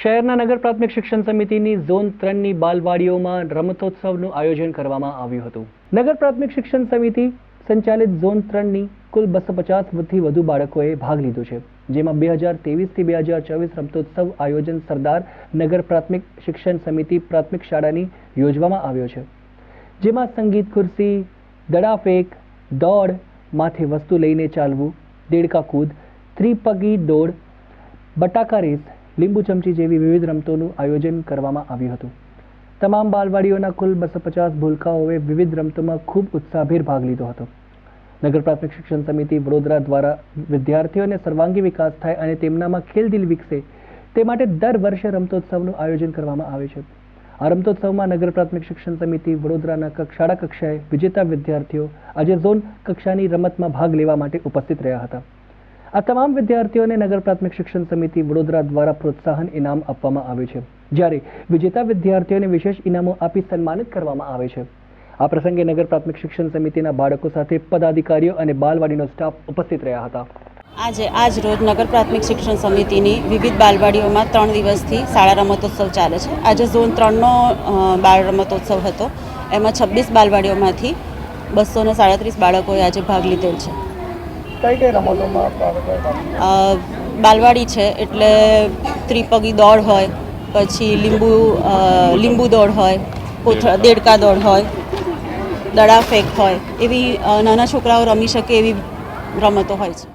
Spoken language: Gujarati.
શહેરના નગર પ્રાથમિક શિક્ષણ સમિતિની ઝોન ત્રણની બાલવાડીઓમાં રમતોત્સવનું આયોજન કરવામાં આવ્યું હતું. નગર પ્રાથમિક શિક્ષણ સમિતિ સંચાલિત ઝોન ત્રણની કુલ બસો પચાસથી વધુ બાળકોએ ભાગ લીધો છે, જેમાં બે હજાર તેવીસથી બે હજાર ચોવીસ રમતોત્સવ આયોજન સરદાર નગર પ્રાથમિક શિક્ષણ સમિતિ પ્રાથમિક શાળાની યોજવામાં આવ્યો છે. જેમાં સંગીત ખુરશી, દડાફેક, દોડ, માથે વસ્તુ લઈને ચાલવું દેડકા કૂદ ત્રિપગી દોડ, બટાકા રેસ લીંબુ ચમચી જેવી વિવિધ રમતોનું આયોજન કરવામાં આવ્યું હતું. તમામ બાલવાડીઓના કુલ બસો પચાસ ભૂલકાઓએ વિવિધ રમતોમાં ખૂબ ઉત્સાહભેર ભાગ લીધો હતો. નગર પ્રાથમિક શિક્ષણ સમિતિ વડોદરા દ્વારા વિદ્યાર્થીઓને સર્વાંગી વિકાસ થાય અને તેમનામાં ખેલદિલ વિકસે તે માટે દર વર્ષે રમતોત્સવનું આયોજન કરવામાં આવે છે. આ રમતોત્સવમાં નગર પ્રાથમિક શિક્ષણ સમિતિ વડોદરાના કક્ષાળા કક્ષાએ વિજેતા વિદ્યાર્થીઓ આજે ઝોન કક્ષાની રમતમાં ભાગ લેવા માટે ઉપસ્થિત રહ્યા હતા. આ તમામ વિદ્યાર્થીઓને નગર પ્રાથમિક શિક્ષણ સમિતિ વડોદરા દ્વારા પ્રોત્સાહન ઇનામ આપવામાં આવ્યું છે. જ્યારે વિજેતા વિદ્યાર્થીઓને વિશેષ ઇનામો આપી સન્માનિત કરવામાં આવે છે. આ પ્રસંગે નગર પ્રાથમિક શિક્ષણ સમિતિના બાળકો સાથે પદાધિકારીઓ અને બાલવાડીનો સ્ટાફ ઉપસ્થિત રહ્યા હતા. આજે, આજ રોજ નગર પ્રાથમિક શિક્ષણ સમિતિની વિવિધ બાલવાડીઓમાં ત્રણ દિવસથી શાળા રમતોત્સવ ચાલે છે. આજે ઝોન ત્રણનો બાળ રમતોત્સવ હતો. એમાં છવ્વીસ બાલવાડીઓમાંથી બસો સાડત્રીસ બાળકોએ આજે ભાગ લીધેલ છે. કઈ કઈ રમતોમાં બાલવાડી છે, એટલે ત્રિપગી દોડ હોય, પછી લીંબુ લીંબુ દોડ હોય, કોથળા, દેડકા દોડ હોય, દડા ફેંક હોય, એવી નાના છોકરાઓ રમી શકે એવી રમતો હોય છે.